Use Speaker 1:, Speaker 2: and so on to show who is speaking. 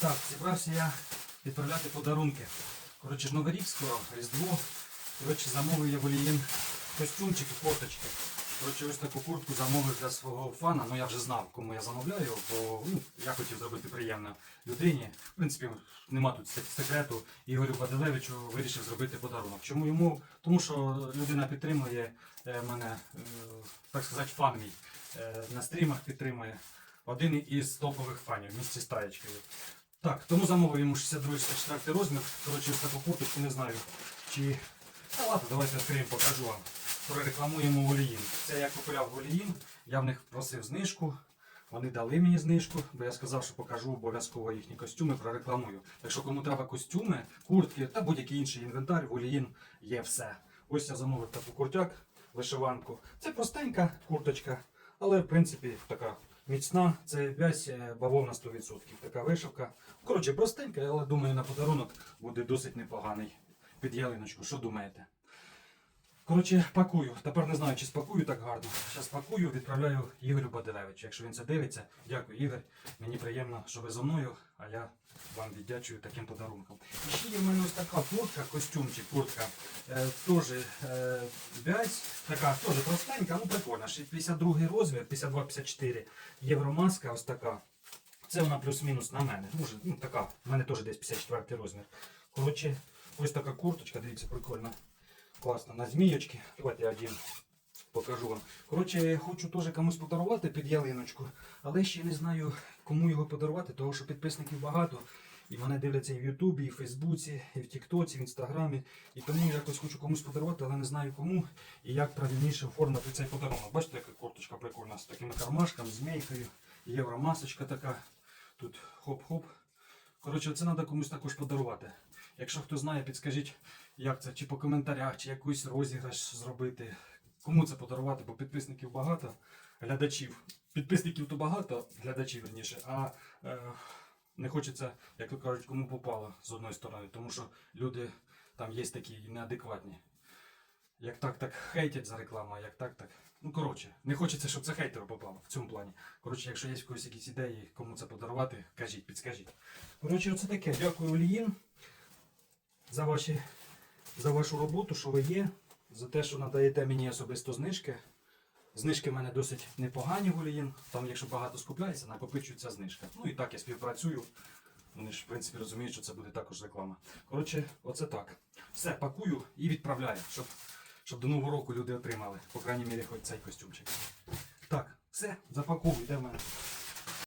Speaker 1: Так, зібрався я відправляти подарунки. Коротше, Новий рік скоро, Різдво. Коротше, замовив я волієн костюмчики, курточки. Коротше, ось таку куртку замовив для свого фана. Ну я вже знав, кому я замовляю, бо ну, я хотів зробити приємно людині. В принципі, нема тут секрету. Ігорю Баделевичу вирішив зробити подарунок. Чому йому? Тому що людина підтримує е, мене, е, так сказати, фан мій. Е, на стрімах підтримує. Один із топових фанів в місті Стаєчкою. Так, тому замовив йому 62-64 розмір. Коротше, таку курточку не знаю. Чи. Та ладно, давайте відкриємо, покажу вам. Прорекламуємо Воліїн. Це я купував Воліїн, я в них просив знижку. Вони дали мені знижку, бо я сказав, що покажу обов'язково їхні костюми, прорекламую. Так що кому треба костюми, куртки та будь-який інший інвентар, Воліїн є все. Ось я замовив таку куртяк, вишиванку. Це простенька курточка, але в принципі така міцна. Це вязь е, бавовна 100%. Така вишивка. Коротше, простенька, але думаю, на подарунок буде досить непоганий. Під ялиночку. Що думаєте? Коротше, пакую. Тепер не знаю, чи спакую так гарно. Зараз пакую, відправляю Ігорю Баделевичу. Якщо він це дивиться, дякую, Ігор. Мені приємно, що ви зо мною, а я вам віддячую таким подарунком. І ще є в мене ось така куртка, костюмчик, куртка. Е, теж е, вязь, така теж простенька, ну прикольна. Ще 52 розмір, 52-54. Євромаска ось така. Це вона плюс-мінус на мене. Може, ну така, в мене теж десь 54 розмір. Коротше, ось така курточка, дивіться, прикольна. Класно, на змійочки. Давайте я один покажу вам. Коротше, я хочу теж комусь подарувати під ялиночку, але ще не знаю, кому його подарувати, тому що підписників багато. І мене дивляться і в Ютубі, і в Фейсбуці, і в Тіктоці, в Інстаграмі. І тому якось хочу комусь подарувати, але не знаю кому і як правильніше оформити цей подарунок. Бачите, яка курточка прикольна з такими кармашками, змійкою, євромасочка така. Тут хоп-хоп. Коротше, це треба комусь також подарувати. Якщо хто знає, підскажіть, як це, чи по коментарях, чи якийсь розіграш зробити. Кому це подарувати, бо підписників багато, глядачів. Підписників то багато, глядачів верніше, а е, не хочеться, як то кажуть, кому попало з одної сторони, тому що люди там є такі неадекватні. Як так, так хейтять за рекламу, а як так, так. Ну коротше, не хочеться, щоб це хейтеру попало в цьому плані. Коротше, якщо є якісь ідеї, кому це подарувати, кажіть, підскажіть. Коротше, оце таке. Дякую, Оліїн, за, ваші, за вашу роботу, що ви є, за те, що надаєте мені особисто знижки. Знижки в мене досить непогані Оліїн. Там, якщо багато скупляється, накопичується знижка. Ну і так я співпрацюю. Вони ж, в принципі, розуміють, що це буде також реклама. Коротше, оце так. Все, пакую і відправляю, щоб, щоб до Нового року люди отримали. По крайній мірі, хоч цей костюмчик. Так, все, запаковуй, де в мене.